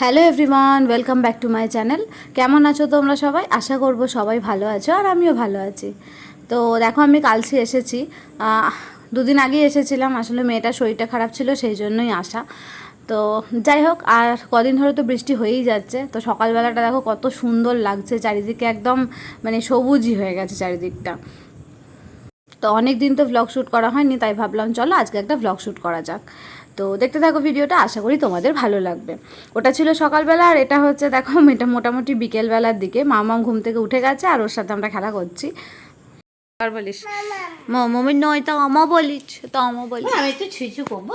Hello everyone welcome back to my channel কেমন আছো তোমরা সবাই? আশা করব সবাই ভালো আছো আর আমিও ভালো আছি। তো দেখো আমি কালসি এসেছি। দুদিন আগে এসেছিলাম, আসলে মেয়েটার শরীরটা খারাপ ছিল, সেই জন্যই আসা। তো যাই হোক, আর কদিন ধরে তো বৃষ্টি হয়েই যাচ্ছে। তো সকালবেলাটা দেখো কত সুন্দর লাগছে, চারিদিকে একদম মানে সবুজই হয়ে গেছে চারিদিকটা। তো অনেক দিন তো ভ্লগ শ্যুট করা হয়নি, তাই ভাবলাম, চলো আজকে একটা ভ্লগ শ্যুট করা যাক। তো দেখতে থাকো ভিডিওটা আশা করি তোমাদের ভালো লাগবে। ওটা ছিল সকালবেলা আর এটা হচ্ছে দেখো এটা মোটামুটি বিকেলবেলার দিকে। মামাম ঘুম থেকে উঠে গেছে আর ওর সাথে আমরা খেলা করছি। আর বলিস মমি নয় তো আমা বলিস তো আমা বলিস। আমি একটু ছুঁই ছুঁ করব?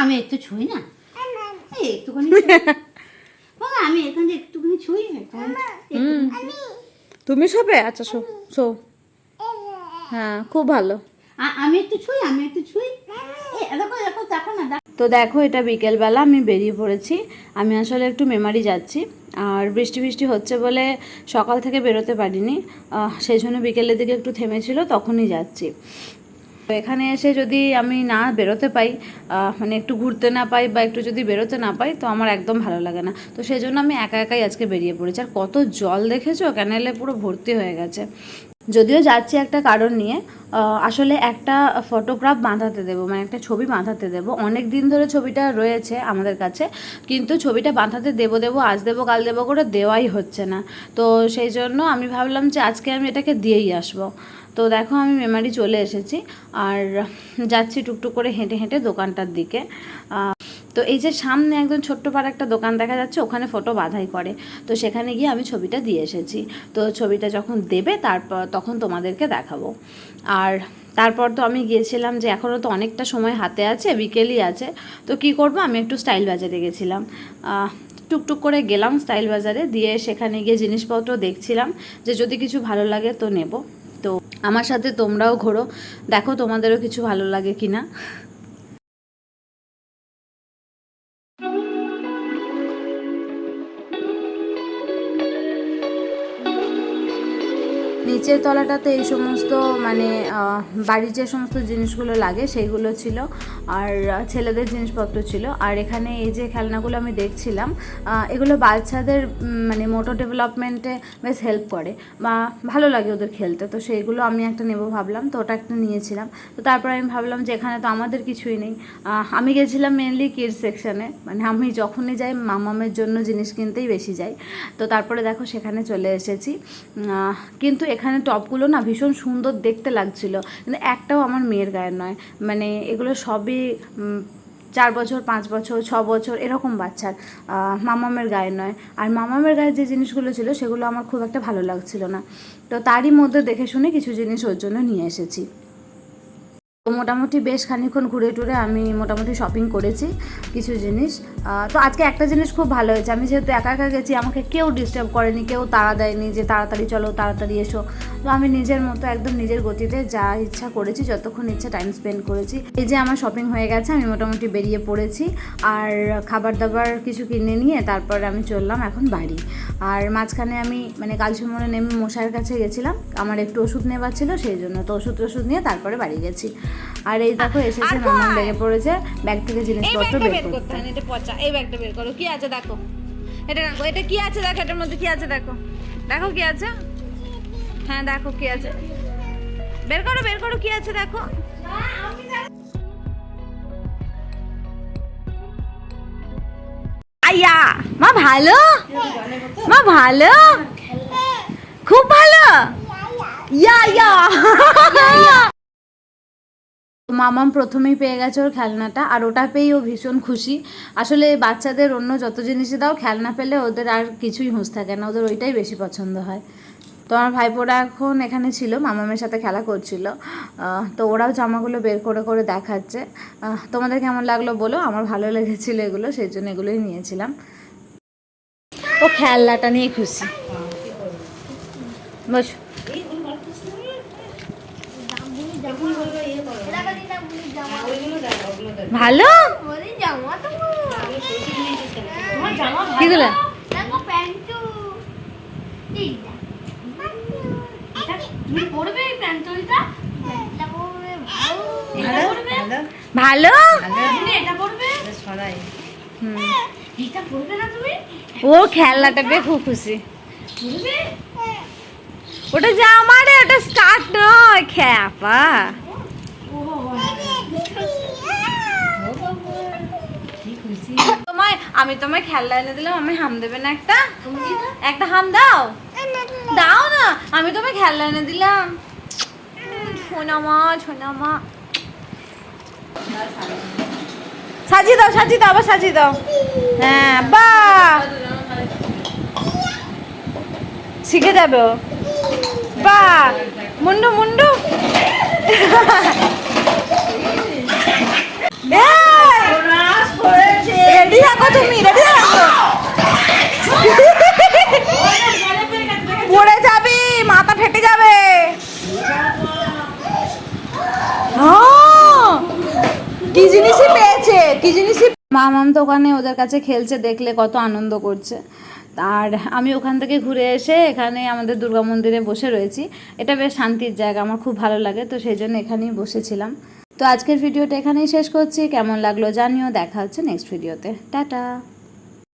আমি একটু ছুঁই না? একটুখানি আমি এখানে একটুখানি ছুঁই তুমি শোবে? আচ্ছা শো শো। হ্যাঁ খুব ভালো। আমি একটু ছুঁই আমি একটু ছুঁই। তো দেখো, এটা বিকেলবেলা আমি বেরিয়ে পড়েছি। আমি আসলে একটু মেমারি যাচ্ছি। আর বৃষ্টি বৃষ্টি হচ্ছে বলে সকাল থেকে বেরোতে পারিনি। সেই জন্য বিকেলের দিকে একটু থেমেছিল, তখনই যাচ্ছি। তো এখানে এসে যদি আমি না বেরোতে পাই মানে একটু ঘুরতে না পাই বা একটু যদি বেরোতে না পাই, তো আমার একদম ভালো লাগে না। তো সেই জন্য আমি একা একাই আজকে বেরিয়ে পড়েছি। আর কত জল দেখেছ? ক্যানেলে পুরো ভর্তি হয়ে গেছে। যদিও যাচ্ছি একটা কারণ নিয়ে আসলে একটা ফটোগ্রাফ বাঁধাতে দেবো মানে একটা ছবি বাঁধাতে দেবো। অনেক দিন ধরে ছবিটা রয়েছে আমাদের কাছে, কিন্তু ছবিটা বাঁধাতে দেবো দেবো, আজ দেবো, কাল দেবো করে দেওয়াই হচ্ছে না। তো সেই জন্য আমি ভাবলাম যে আজকে আমি এটাকে দিয়েই আসব। তো দেখো আমি মেমারি চলে এসেছি, আর যাচ্ছি টুকটুক করে হেঁটে হেঁটে দোকানটার দিকে। তো এই যে সামনে একদম ছোট্ট পাড়া একটা দোকান দেখা যাচ্ছে, ওখানে ফটো বাধাই করে। তো সেখানে গিয়ে আমি ছবিটা দিয়ে এসেছি। তো ছবিটা যখন দেবে, তারপর তখন তোমাদেরকে দেখাবো। আর তারপর তো আমি গিয়েছিলাম যে এখনও তো অনেকটা সময় হাতে আছে, বিকেলই আছে। তো কি করব? আমি একটু স্টাইল বাজারে গেছিলাম। টুকটুক করে গেলাম স্টাইল বাজারে, দিয়ে সেখানে গিয়ে জিনিসপত্র দেখছিলাম যে যদি কিছু ভালো লাগে তো নেব। তো আমার সাথে তোমরাও ঘোরো। দেখো তোমাদেরও কিছু ভালো লাগে কি না নিচের তলাটাতে এই সমস্ত মানে বাড়ির যে সমস্ত জিনিসগুলো লাগে সেইগুলো ছিল আর ছেলেদের জিনিসপত্র ছিল। আর এখানে এই যে খেলনাগুলো আমি দেখছিলাম এগুলো বাচ্চাদের মানে মোটর ডেভেলপমেন্টে বেশ হেল্প করে। বা ভালো লাগে ওদের খেলতে, তো সেইগুলো আমি একটা নেব ভাবলাম, তো ওটা একটা নিয়েছিলাম। তো তারপর আমি ভাবলাম যে এখানে তো আমাদের কিছুই নেই। আমি গেছিলাম মেনলি কিডস সেকশানে মানে আমি যখনই যাই মামামের জন্য জিনিস কিনতেই বেশি যাই। তো তারপরে দেখো সেখানে চলে এসেছি। কিন্তু এখানে টপগুলো না ভীষণ সুন্দর দেখতে লাগছিল। কিন্তু একটাও আমার মেয়ের গায়ের নয়। মানে এগুলো সবই চার বছর, পাঁচ বছর, ছ বছর এরকম বাচ্চার। মামামের গায়ে নয়। আর মামামের গায়ে যে জিনিসগুলো ছিল সেগুলো আমার খুব একটা ভালো লাগছিল না। তো তারই মধ্যে দেখে শুনে কিছু জিনিস ওর জন্য নিয়ে এসেছি। তো মোটামুটি বেশ খানিক্ষণ ঘুরে টুরে আমি মোটামুটি শপিং করেছি কিছু জিনিস। তো আজকে একটা জিনিস খুব ভালো হয়েছে। আমি যেহেতু একা একা গেছি, আমাকে কেউ ডিস্টার্ব করেনি, কেউ তাড়া দেয়নি যে তাড়াতাড়ি চলো, তাড়াতাড়ি এসো। তো আমি নিজের মতো একদম নিজের গতিতে যা ইচ্ছা করেছি, যতক্ষণ ইচ্ছা টাইম স্পেন্ড করেছি। এই যে আমার শপিং হয়ে গেছে, আমি মোটামুটি বেরিয়ে পড়েছি। আর খাবার দাবার কিছু কিনে নিয়ে তারপর আমি চললাম এখন বাড়ি। আর মাঝখানে আমি মানে কালসুমনে নেমে মশাইয়ের কাছে গেছিলাম আমার একটু ওষুধ নেবার ছিল সেই জন্য তো ওষুধ টষুধ নিয়ে তারপরে বাড়ি গেছি। আর এই দেখো এসেছে মামা লেগে পড়েছে ব্যাগ থেকে জিনিসপত্র বের করতে। হয় এটা পচা। এই ব্যাগটা বের করো কি আছে দেখো? এটা দেখো এটা কি আছে দেখো এটার মধ্যে কি আছে দেখো? দেখো কি আছে? হ্যাঁ দেখো কি আছে। বের করো বের করো কি আছে দেখো? আইয়া মা ভালো? মা ভালো? খুব ভালো? ইয়া ইয়া। মামাম প্রথমেই পেয়ে গেছে ওর খেলনাটা, আর ওটা পেয়েই ও ভীষণ খুশি। আসলে বাচ্চাদের অন্য যত জিনিসে দাও, খেলনা পেলে ওদের আর কিছুই হুঁশ থাকে না, ওদের ওইটাই বেশি পছন্দ হয়। তো আমার ভাইপোরা এখন এখানে ছিল মামামের সাথে খেলা করছিল। তো ওরাও জামাগুলো বের করে করে দেখাচ্ছে। তোমাদের কেমন লাগল বলো? আমার ভালো লেগেছিলো এগুলো সেই জন্য এগুলোই নিয়েছিলাম। ও খেলনাটা নিয়ে খুশি। বস। ভালো? কিগুলো তুমি পড়বে এই প্যান্টলটা ভালো এটা পড়বে হুম এটা পড়বে না তুমি ও খেলনাটা পেয়ে খুব খুশি পড়বে ওটা যে আমারে ওটা স্টার্ট নয় খ্যাপা তোমায় আমি তোমায় খেলনা এনে দিলাম আমি হাম দেবে না একটা। একটা হাম দাও দাও না, আমি তোমায় খেলনা এনে দিলাম। সোনা মা সোনা মা সাজিয়ে দাও সাজিয়ে দাও, আবার সাজিয়ে দাও। হ্যাঁ বা শিখে যাবে ও। বা মুন্ডু মুন্ডু রেডি থাকো তুমি রেডি থাকো পড়ে যাবি মাথা ফেটে যাবে আহ! কি জিনিসই পেয়েছে কি জিনিসই মামাম তো ওখানে ওদের কাছে খেলছে, দেখলে কত আনন্দ করছে। আর আমি ওখান থেকে ঘুরে এসে এখানে আমাদের দুর্গা মন্দিরে বসে রয়েছি। এটা বেশ শান্তির জায়গা, আমার খুব ভালো লাগে, তো সেই জন্য এখানেই বসেছিলাম। তো আজকের ভিডিওটা এখানেই শেষ করছি, কেমন লাগল জানিও, দেখা হচ্ছে নেক্সট ভিডিওতে টাটা!